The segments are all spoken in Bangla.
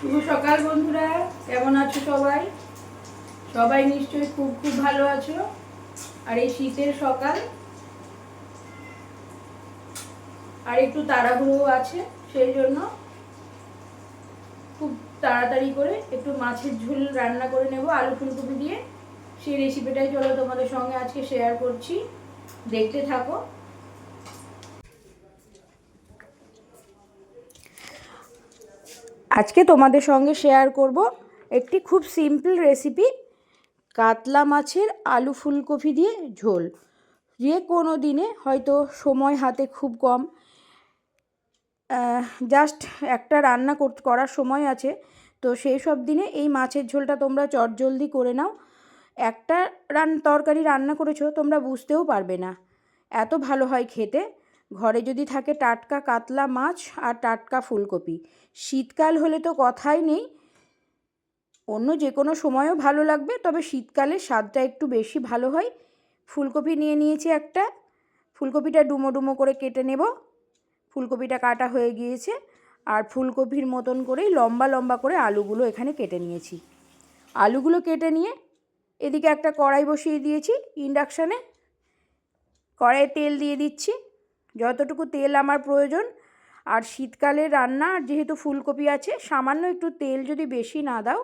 শুভ সকাল বন্ধুরা, কেমন আছো সবাই? সবাই নিশ্চয়ই খুব খুব ভালো আছো। আর এই শীতের সকাল, আর একটু তাড়াহুড়ো আছে সেই জন্য। খুব তাড়াতাড়ি করে একটু মাছের ঝোল রান্না করে নেব, আলু ফুলকপি দিয়ে। সেই রেসিপিটাই চলো তোমাদের সঙ্গে আজকে শেয়ার করছি। দেখতে থাকো। আজকে তোমাদের সঙ্গে শেয়ার করব একটি খুব সিম্পল রেসিপি কাতলা মাছের আলু ফুলকপি দিয়ে ঝোল। যে কোনো দিনে হয়তো সময় হাতে খুব কম। জাস্ট একটা রান্না কর- করার সময় আছে। তো সেই সব দিনে এই মাছের ঝোলটা তোমরা চটজলদি করে নাও। একটা রান, তরকারি রান্না করেছ, তোমরা বুঝতেও পারবে না। এত ভালো হয় খেতে। ঘরে যদি থাকে টাটকা কাতলা মাছ আর টাটকা ফুলকপি। শীতকাল হলে তো কথাই নেই। অন্য যে কোনো সময়ও ভালো লাগবে, তবে শীতকালে স্বাদটা একটু বেশি ভালো হয়। ফুলকপি নিয়ে নিয়েছি একটা। ফুলকপিটা ডুমো ডুমো করে কেটে নেব। ফুলকপিটা কাটা হয়ে গিয়েছে আর ফুলকপির মতন করেই লম্বা লম্বা করে আলুগুলো এখানে কেটে নিয়েছি। আলুগুলো কেটে নিয়ে এদিকে একটা কড়াই বসিয়ে দিয়েছি ইন্ডাকশানে। কড়াইয়ে তেল দিয়ে দিচ্ছি। যতটুকু তেল আমার প্রয়োজন, আর শীতকালে রান্না যেহেতু ফুলকপি আছে, সামান্য একটু তেল যদি বেশি না দাও,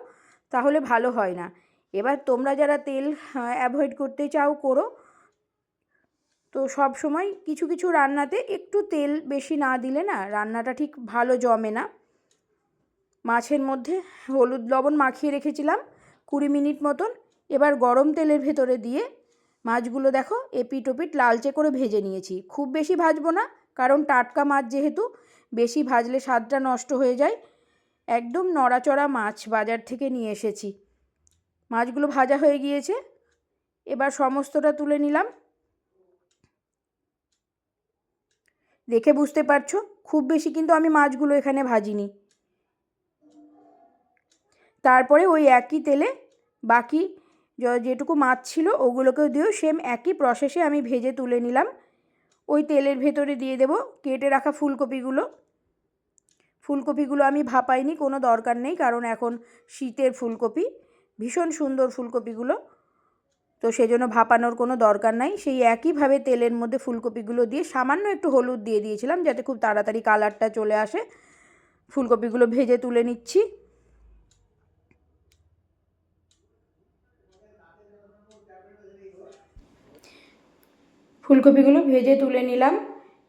তাহলে ভালো হয় না। এবার তোমরা যারা তেল অ্যাভয়েড করতে চাও, করো। তো সব সময় কিছু কিছু রান্নাতে একটু তেল বেশি না দিলে না, রান্নাটা ঠিক ভালো জমে না। মাছের মধ্যে হলুদ লবণ মাখিয়ে রেখেছিলাম, কুড়ি মিনিট মতন। এবার গরম তেলের ভেতরে দিয়ে মাছগুলো দেখো এপিট ওপিট লালচে করে ভেজে নিয়েছি। খুব বেশি ভাজবো না, কারণ টাটকা মাছ যেহেতু, বেশি ভাজলে স্বাদটা নষ্ট হয়ে যায়। একদম নড়াচড়া মাছ বাজার থেকে নিয়ে এসেছি। মাছগুলো ভাজা হয়ে গিয়েছে। এবার সমস্তটা তুলে নিলাম। দেখে বুঝতে পারছ, খুব বেশি কিন্তু আমি মাছগুলো এখানে ভাজিনি। তারপরে ওই একই তেলে বাকি যেটুকু মাছ ছিল ওগুলোকেও দিয়েও সেম একই প্রসেসে আমি ভেজে তুলে নিলাম। ওই তেলের ভেতরে দিয়ে দেব। কেটে রাখা ফুলকপিগুলো। ফুলকপিগুলো আমি ভাপাইনি, কোনো দরকার নেই, কারণ এখন শীতের ফুলকপি। ভীষণ সুন্দর ফুলকপিগুলো। তো সেজন্য ভাপানোর কোনো দরকার নাই। সেই একইভাবে তেলের মধ্যে ফুলকপিগুলো দিয়ে সামান্য একটু হলুদ দিয়ে দিয়েছিলাম, যাতে খুব তাড়াতাড়ি কালারটা চলে আসে। ফুলকপিগুলো ভেজে তুলে নিচ্ছি। ফুলকপিগুলো ভেজে তুলে নিলাম।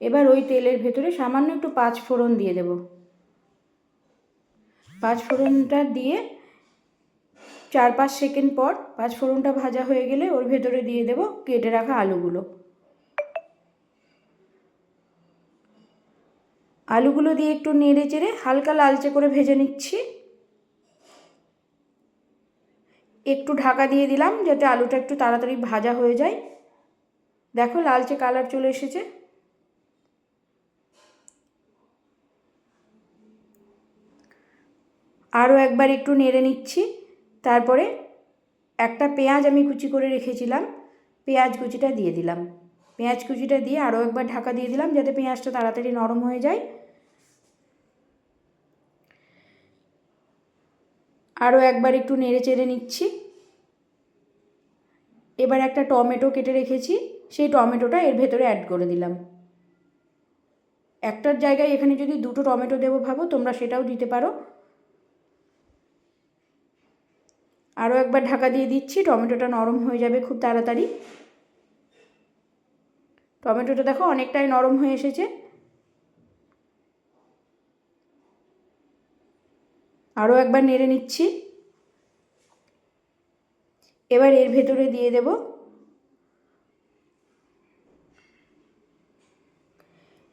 এবার ওই তেলের ভেতরে সামান্য একটু পাঁচ ফোড়ন দিয়ে দেব। পাঁচ ফোড়নটা দিয়ে চার পাঁচ সেকেন্ড পর পাঁচ ফোড়নটা ভাজা হয়ে গেলে ওর ভেতরে দিয়ে দেব কেটে রাখা আলুগুলো। আলুগুলো দিয়ে একটু নেড়ে চেড়ে হালকা লালচে করে ভেজে নিচ্ছি। একটু ঢাকা দিয়ে দিলাম যাতে আলুটা একটু তাড়াতাড়ি ভাজা হয়ে যায়। দেখো লালচে কালার চলে এসেছে। আরও একবার একটু নেড়ে নিচ্ছি। তারপরে একটা পেঁয়াজ আমি কুচি করে রেখেছিলাম। পেঁয়াজ কুচিটা দিয়ে দিলাম। পেঁয়াজ কুচিটা দিয়ে আরও একবার ঢাকা দিয়ে দিলাম যাতে পেঁয়াজটা তাড়াতাড়ি নরম হয়ে যায়। আরও একবার একটু নেড়ে চেড়ে নিচ্ছি। এবার একটা টমেটো কেটে রেখেছি, সেই টমেটোটা এর ভেতরে অ্যাড করে দিলাম। একটার জায়গায় এখানে যদি দুটো টমেটো দেবো ভাবো, তোমরা সেটাও দিতে পারো। আরও একবার ঢাকা দিয়ে দিচ্ছি, টমেটোটা নরম হয়ে যাবে খুব তাড়াতাড়ি। টমেটোটা দেখো অনেকটাই নরম হয়ে এসেছে। আরও একবার নেড়ে নিচ্ছি। এবার এর ভেতরে দিয়ে দেব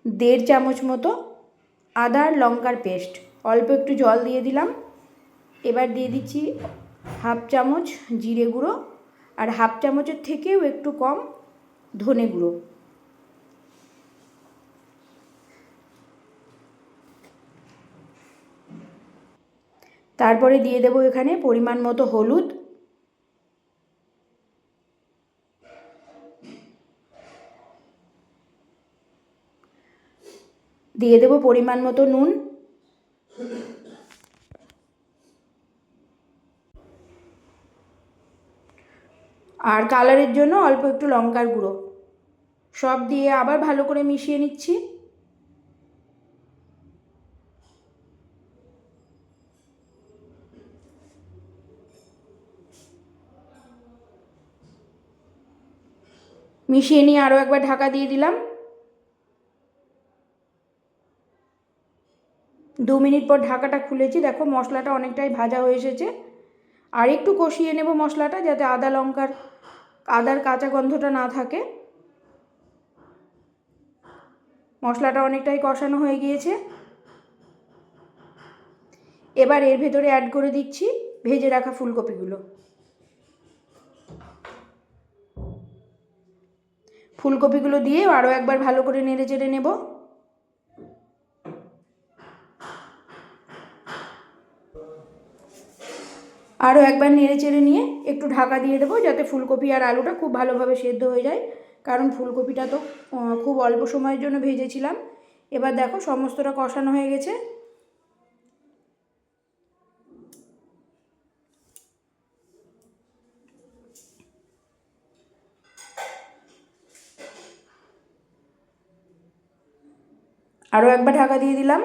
দেড় চামচ মতো আদা আর লঙ্কার পেস্ট। অল্প একটু জল দিয়ে দিলাম। এবার দিয়ে দিচ্ছি হাফ চামচ জিরে গুঁড়ো আর হাফ চামচের থেকেও একটু কম ধনে গুঁড়ো। তারপরে দিয়ে দেবো এখানে পরিমাণ মতো হলুদ দিয়ে দেব পরিমাণ মতো নুন। আর কালারের জন্য অল্প একটু লঙ্কার গুঁড়ো। সব দিয়ে আবার ভালো করে মিশিয়ে নিচ্ছি। মিশিয়ে নিয়ে আরও একবার ঢাকা দিয়ে দিলাম। দু মিনিট পর ঢাকাটা খুলেছি। দেখো মশলাটা অনেকটাই ভাজা হয়ে এসেছে। আর একটু কষিয়ে নেব মশলাটা যাতে আদা লঙ্কার, আদার কাঁচা গন্ধটা না থাকে। মশলাটা অনেকটাই কষানো হয়ে গিয়েছে। এবার এর ভেতরে অ্যাড করে দিচ্ছি ভেজে রাখা ফুলকপিগুলো। ফুলকপিগুলো দিয়ে আরও একবার ভালো করে নেড়ে চেড়ে নেব। আরও একবার নেড়ে চেড়ে নিয়ে একটু ঢাকা দিয়ে দেবো যাতে ফুলকপি আর আলুটা খুব ভালোভাবে সেদ্ধ হয়ে যায়। কারণ ফুলকপিটা তো খুব অল্প সময়ের জন্য ভেজেছিলাম। এবার দেখো সমস্তটা কষানো হয়ে গেছে। আরও একবার ঢাকা দিয়ে দিলাম।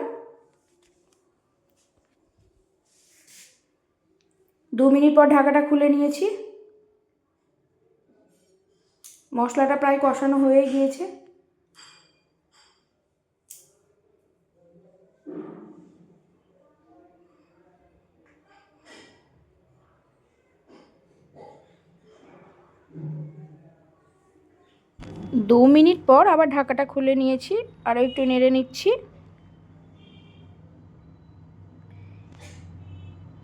মিনিট পর ঢাকাটা খুলে নিয়েছি। মশলাটা প্রায় কষানো হয়ে গিয়েছে। দু মিনিট পর আবার ঢাকাটা খুলে নিয়েছি। আরও একটু নেড়ে নিচ্ছি।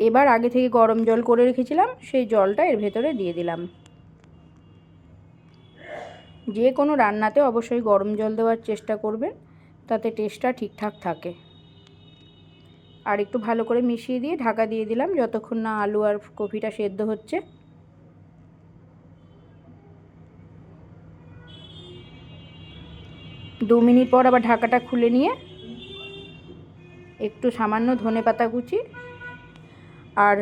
এবার আগে থেকে গরম জল করে রেখেছিলাম, সেই জলটা এর ভেতরে দিয়ে দিলাম। যে কোনো রান্নাতে অবশ্যই গরম জল দেওয়ার চেষ্টা করবেন, তাতে টেস্টটা ঠিকঠাক থাকে। আর একটু ভালো করে মিশিয়ে দিয়ে ঢাকা দিয়ে দিলাম, যতক্ষণ না আলু আর কপিটা সেদ্ধ হচ্ছে। দু মিনিট পর আবার ঢাকাটা খুলে নিয়ে একটু সামান্য ধনে পাতা কুচি আর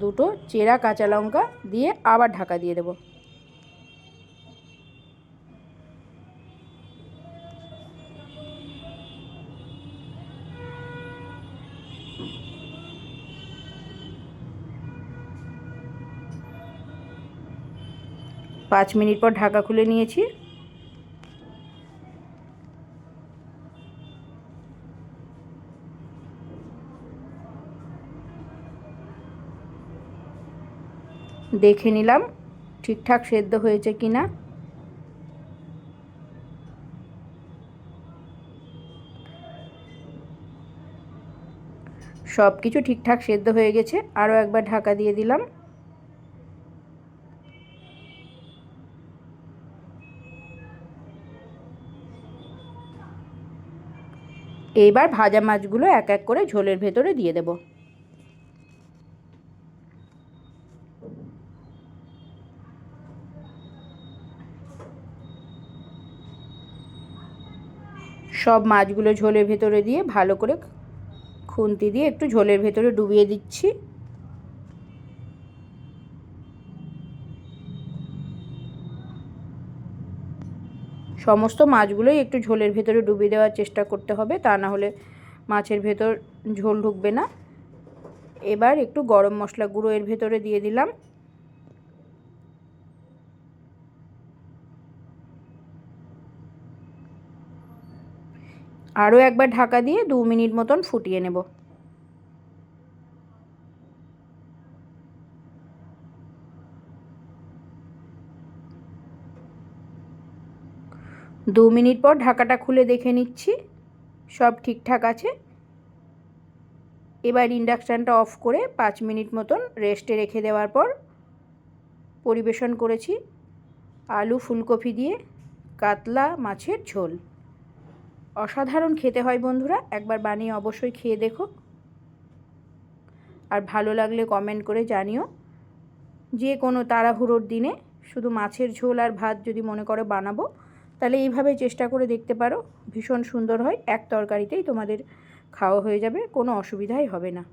দুটো চেরা কাঁচা লঙ্কা দিয়ে আবার ঢাকা দিয়ে দেব। পাঁচ মিনিট পর ঢাকা খুলে নিয়েছি। দেখে নিলাম, ঠিকঠাক সেদ্ধ হয়েছে কি না সব কিছু ঠিকঠাক সেদ্ধ হয়ে গেছে, আরও একবার ঢাকা দিয়ে দিলাম। এইবার ভাজা মাছগুলো এক এক করে ঝোলের ভেতরে দিয়ে দেবো। সব মাছগুলো ঝোলের ভেতরে দিয়ে ভালো করে খুন্তি দিয়ে একটু ঝোলের ভেতরে ডুবিয়ে দিচ্ছি। সমস্ত মাছগুলোই একটু ঝোলের ভেতরে ডুবিয়ে দেওয়ার চেষ্টা করতে হবে, তা না হলে মাছের ভেতর ঝোল ঢুকবে না। এবার একটু গরম মশলা গুঁড়ো এর ভেতরে দিয়ে দিলাম। আরও একবার ঢাকা দিয়ে দু মিনিট মতন ফুটিয়ে নেব। দু মিনিট পর ঢাকাটা খুলে দেখে নিচ্ছি, সব ঠিকঠাক আছে। এবার ইন্ডাকশানটা অফ করে পাঁচ মিনিট মতন রেস্টে রেখে দেওয়ার পর পরিবেশন করেছি। আলু, ফুলকপি দিয়ে কাতলা মাছের ঝোল। অসাধারণ খেতে হয় বন্ধুরা। একবার বানিয়ে অবশ্যই খেয়ে দেখো। আর ভালো লাগলে কমেন্ট করে জানিও। যে কোনো তাড়াহুড়োর দিনে শুধু মাছের ঝোল আর ভাত যদি মনে করে বানাবো, তাহলে এইভাবে চেষ্টা করে দেখতে পারো। ভীষণ সুন্দর হয়। এক তরকারিতেই তোমাদের খাওয়া হয়ে যাবে। কোনো অসুবিধাই হবে না।